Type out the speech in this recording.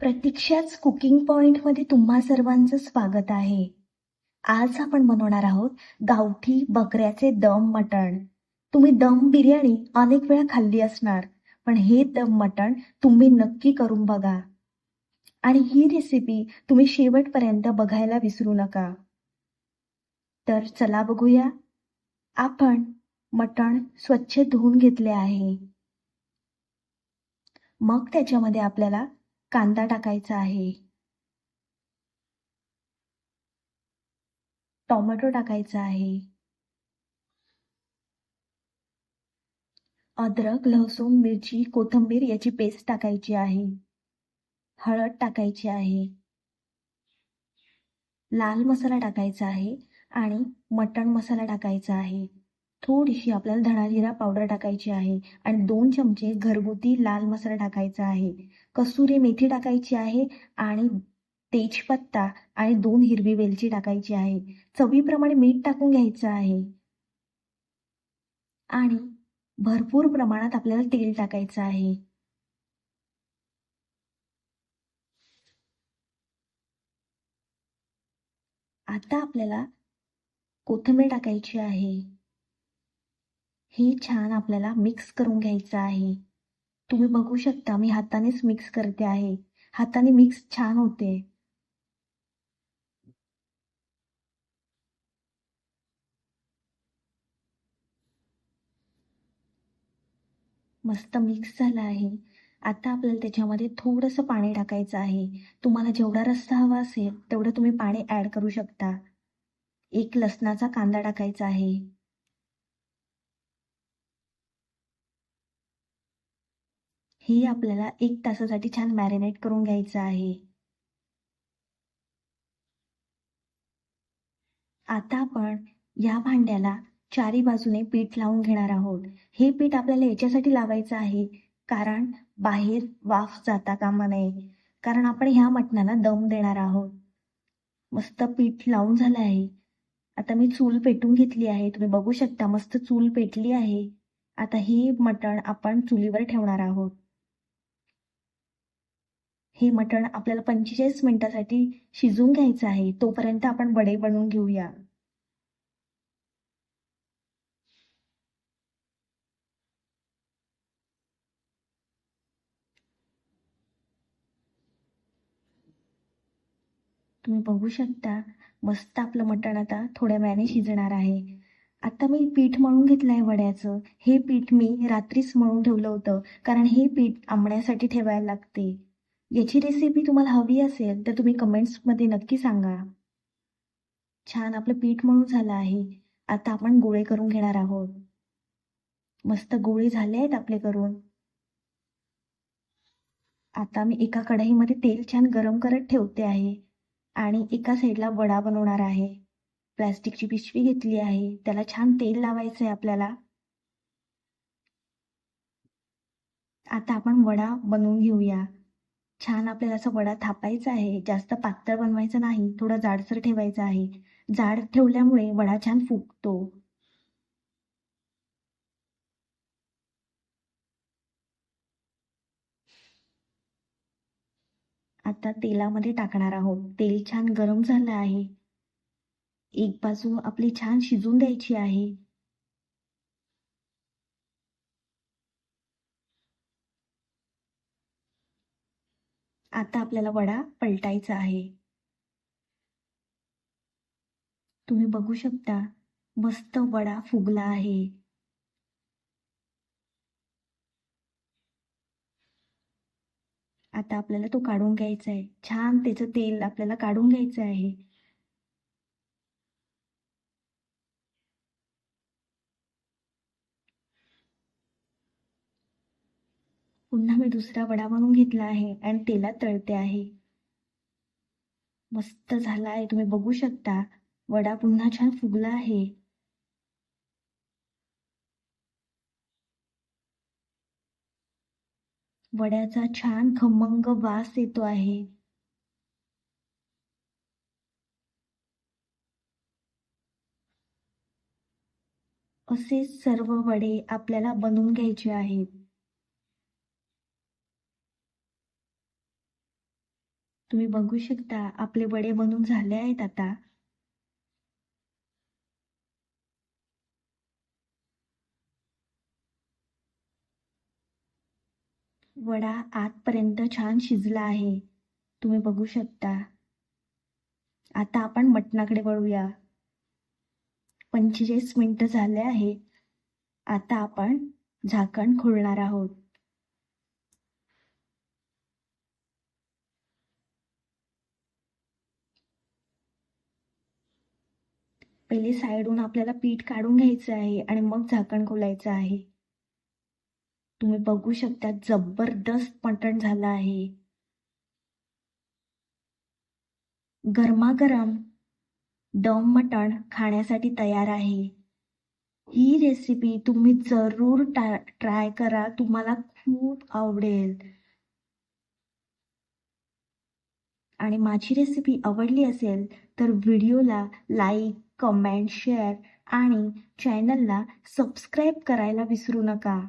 प्रतीक्षाच cooking पॉइंटमध्ये तुम्हा सर्वांचं स्वागत आहे. आज आपण बनवणार आहोत गावठी बकऱ्याचे दम मटण. तुम्ही दम बिर्याणी अनेक वेळा खाल्ली असणार पण हे दम मटण तुम्ही नक्की करून बघा. आणि ही रेसिपी तुम्ही शेवटपर्यंत बघायला विसरू नका. तर चला बघूया. आपण मटण स्वच्छ धुवून घेतले आहे. मग त्याच्यामध्ये आपल्याला कांदा टाकायचा आहे. टोमॅटो टाकायचा आहे. अद्रक लसूण मिरची कोथिंबीर याची पेस्ट टाकायची आहे. हळद टाकायची आहे. लाल मसाला टाकायचा आहे आणि मटण मसाला टाकायचा आहे. थोडीशी आपल्याला धणा जिरा पावडर टाकायची आहे आणि दोन चमचे घरगुती लाल मसाला टाकायचा आहे. कसुरी मेथी टाकायची आहे आणि तेजपत्ता आणि दोन हिरवी वेलची टाकायची आहे. चवीप्रमाणे मीठ टाकून घ्यायचं आहे. आणि भरपूर प्रमाणात आपल्याला तेल टाकायचं आहे. आता आपल्याला कोथिंबीर टाकायची आहे. हे छान आपल्याला मिक्स करून घ्यायचं आहे. तुम्ही बघू शकता मी हातानेच मिक्स करते आहे. हाताने मिक्स छान होते. मस्त मिक्स झालं आहे. आता आपल्याला त्याच्यामध्ये थोडंसं पाणी टाकायचं आहे. तुम्हाला जेवढा रस्सा हवा असेल तेवढं तुम्ही पाणी ॲड करू शकता. एक लसणाचा कांदा टाकायचा आहे. हे आपल्याला एक तासासाठी छान मॅरिनेट करून घ्यायचं आहे. आता आपण या भांड्याला चारी बाजूने पीठ लावून घेणार आहोत. हे पीठ आपल्याला याच्यासाठी लावायचं आहे कारण बाहेर वाफ जाता कामा नये. कारण आपण ह्या मटणाला दम देणार आहोत. मस्त पीठ लावून झालं आहे. आता मी चूल पेटून घेतली आहे. तुम्ही बघू शकता मस्त चूल पेटली आहे. आता ही मटण आपण चुलीवर ठेवणार आहोत. हे मटण आपल्याला पंचेचाळीस मिनिटासाठी शिजवून घ्यायचं आहे. तोपर्यंत आपण वडे बनवून घेऊया. तुम्ही बघू शकता मस्त आपलं मटण आता थोड्या वेळाने शिजणार आहे. आता मी पीठ मळून घेतलं आहे वड्याचं. हे पीठ मी रात्रीच मळून ठेवलं होतं कारण हे पीठ आंबण्यासाठी ठेवायला लागते. याची रेसिपी तुम्हाला हवी असेल तर तुम्ही कमेंट्समध्ये नक्की सांगा. छान आपलं पीठ मळून झालं आहे. आता आपण गोळे करून घेणार आहोत. मस्त गोळे झाले आहेत आपले करून. आता मी एका कढईमध्ये तेल छान गरम करत ठेवते आहे. आणि एका साईडला वडा बनवणार आहे. प्लॅस्टिकची पिशवी घेतली आहे. त्याला छान तेल लावायचं आहे आपल्याला. आता आपण वडा बनवून घेऊया. छान आपल्याला असं वडा थापायचा आहे. जास्त पातळ बनवायचं नाही थोडा जाडसर ठेवायचं आहे. जाड ठेवल्यामुळे वडा छान फुगतो. आता तेलामध्ये टाकणार आहोत. तेल छान गरम झालं आहे. एक बाजू आपली छान शिजून द्यायची आहे. आता आपल्याला वडा पलटायचा आहे. तुम्ही बघू शकता मस्त वडा फुगला आहे. आता आपल्याला तो काढून घ्यायचा आहे. छान त्याचं तेल आपल्याला काढून घ्यायचं आहे. पुन्हा मी दुसरा वडा बनवून घेतला आहे आणि तेलात तळते आहे. मस्त झाला आहे तुम्ही बघू शकता. वडा पुन्हा छान फुगला आहे. वड्याचा छान खमंग वास येतो आहे. असे सर्व वडे आपल्याला बनवून घ्यायचे आहेत. तुम्ही बघू शकता आपले वडे बनून झाले आहेत आता. वडा आतपर्यंत छान शिजला आहे. तुम्ही बघू शकता. आता आपण मटणाकडे वळूया. पंचेचाळीस मिनिटं झाले आहे. आता आपण झाकण खोलणार आहोत. पहिले साईडहून आपल्याला पीठ काढून घ्यायचं आहे आणि मग झाकण खोलायचं आहे. तुम्ही बघू शकता जबरदस्त मटण झालं आहे. गरमागरम दम मटण खाण्यासाठी तयार आहे. ही रेसिपी तुम्ही जरूर ट्राय करा. तुम्हाला खूप आवडेल. आणि माझी रेसिपी आवडली असेल तर व्हिडिओला लाईक कमेंट शेअर आणि चॅनलला सबस्क्राईब करायला विसरू नका.